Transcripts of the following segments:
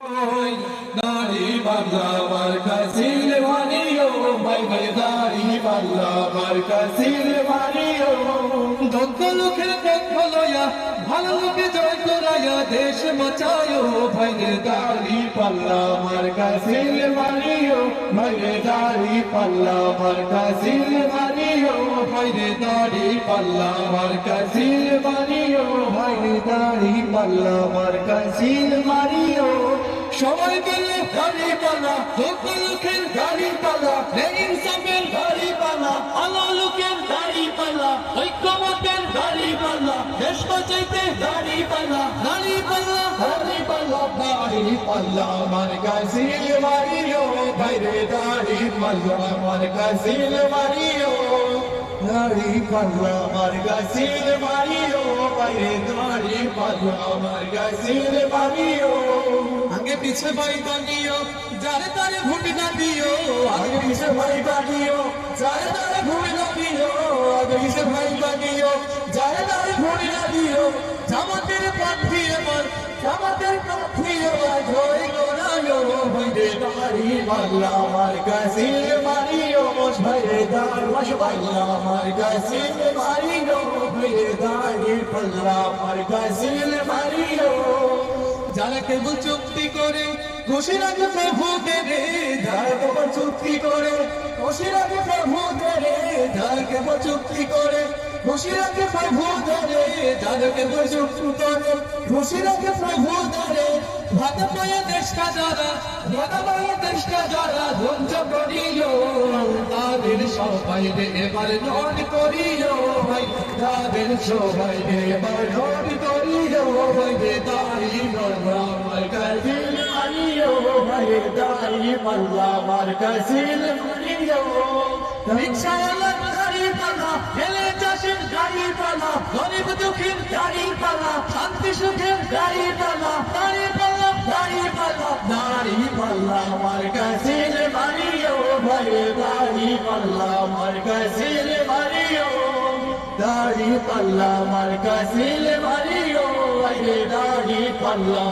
দাড়ি পাল্লা মার্কা সিল মারিও ভাই ভাই দাড়ি পাল্লা মার্কা সিল মারিও দক্ষ লোকের পক্ষ লয়া, ভালো লোকে জয় করায়া, দেশ বাঁচায়ো ভাই রে দাড়ি পাল্লা মার্কা সিল মারিও ভাই রে দাড়ি পাল্লা মার্কা সিল মারিও ভাই রে দাড়ি পাল্লা মার্কা সিল মারিও ভাই রে দাড়ি পাল্লা মার্কা সিল মারিও। সবাই বললে গাড়ি পালা যোগ্য লোকের গাড়ি পালা গাড়ি পালা দেশ বাঁচাইতে গাড়ি পালা গাড়ি পালা গাড়ি পালা গাড়ি পাল্লা, আমার কাছিল মারিও বাইরে দাড়ি পাল্লা, আমার কাছিল মারিও দাড়ি পাল্লা, আমার কাছিল মারিও বাইরে দাড়ি পাল্লা, আমার কাছিল মারিও আগে পিছে ভাই বানিও, যারে তারে ভুট না দিও, আগে পিছে ভাই বানিও, যারে তারে ভুট না দিও, আগে পিছে ভাই না দিও জামাতের প্রার্থী আমার জামাতের প্রার্থী আমার জয় গোরায়ো ভাইরে দাড়ি পাল্লা আমার কাছিল মারিও মোশ ভাইরে দাড়ি মোশ পাল্লা আমার কাছিল মারিও ভাইরে দাড়ি পাল্লা আমার কাছিল মারিও। যারা কেবল চুক্তি করে, খুশি রাখে প্রভু দেবে যারা কেবল চুক্তি করে, খুশি রাখে প্রভু দেবে যারা কেবল চুক্তি করে খুশি রাখে প্রভু যারা কেবল চুক্তি করে খুশি প্রভু দেবে ভাত পায়ে দেশটা যারা ভাত পায়ে দেশটা যারা ধ্বংস করিল তাদের সবাই রে এবার নট করিল ভাই, তাদের সবাই রে এবার নট করিল ভাই দাঁড়ি পাল্লা আমার কাছিল মারিও ভাই দাঁড়ি পাল্লা আমার কাছিল মারিও। রিক্সাওয়ালার গরিব দুঃখীর গাড়ি পালা, শান্তি সুখের গাড়ি পালা দাড়ি পাল্লা দাড়ি পাল্লা দাড়ি পাল্লা আমার কাছিল মারিও ভাই রে দাড়ি পাল্লা আমার কাছিল মারিও দাড়ি পাল্লা আমার কাছিল মারিও ভাই রে পাল্লা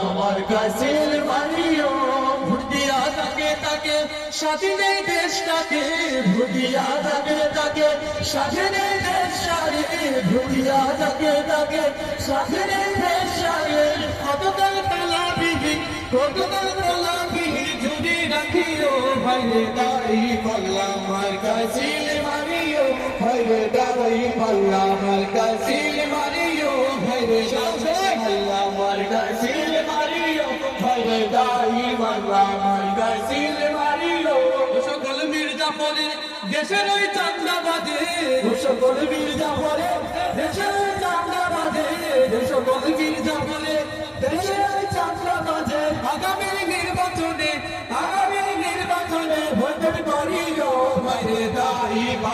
মারিও তাকে তাকে স্বাধীনে দেশটাকে ভুটিয়া তাকে তাকে, স্বাধীনে দেশটাকে ভুটিয়া তাকে তাকে, স্বাধীনে দেশটাকে কতকাল তালা বিহি কতকাল তালা বিহি যদি রাখিও ভাইরে দাড়ি পাল্লা আমার কাছিল মারিও ভাইরে দাড়ি পাল্লা আমার কাছিল মারিও ভাইরে পাল্লা আমার কাছিল মারিও ভাইরে কাছিল মারিও পরে দেশের ওই চান্দা বাজে সকল মির্জা পরে দেশের ওই চান্দা বাজে সকল পরে দেশের ওই চান্দা বাজে আগামী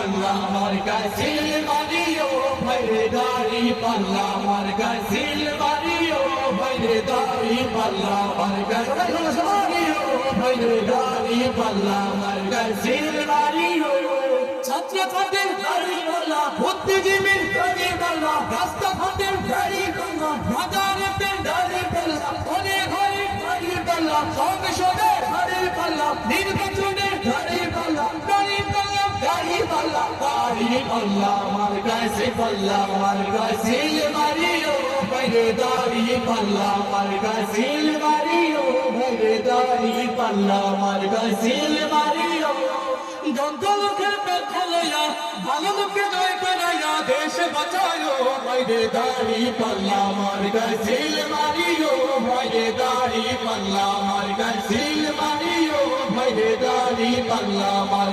আমার কাছিল মারিও ভাইরে দাড়ি পাল্লা আমার কাছিল মারিও ভাইরে দাড়ি পাল্লা আমার কাছিল মারিও ভাইরে দাড়ি পাল্লা আমার কাছিল মারিও ছাত্র ঘরে ঘরে দাড়ি পাল্লা সংসদে দাড়ি পাল্লা নির্বাচনে দাড়ি পাল্লা, আমার কাছে পাল্লা, আমার কাছে মারিও বাইরে দাড়ি পাল্লা, আমার কাছে মারিও বাইরে দাড়ি পাল্লা, আমার কাছে মারিও দন্ত লোকের পক্ষ লইয়া দেশ বাঁচায়ো বাইরে দাড়ি পাল্লা, আমার কাছে মারিও বাইরে দাড়ি পাল্লা, আমার কাছে মারিও বাইরে দাড়ি পাল্লা, আমার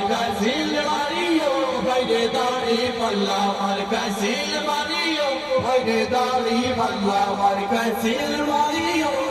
বাইরে দাড়ি পাল্লা আমার কাছে মারিও বাইরে দাড়ি পাল্লা আমার কাছে মারিও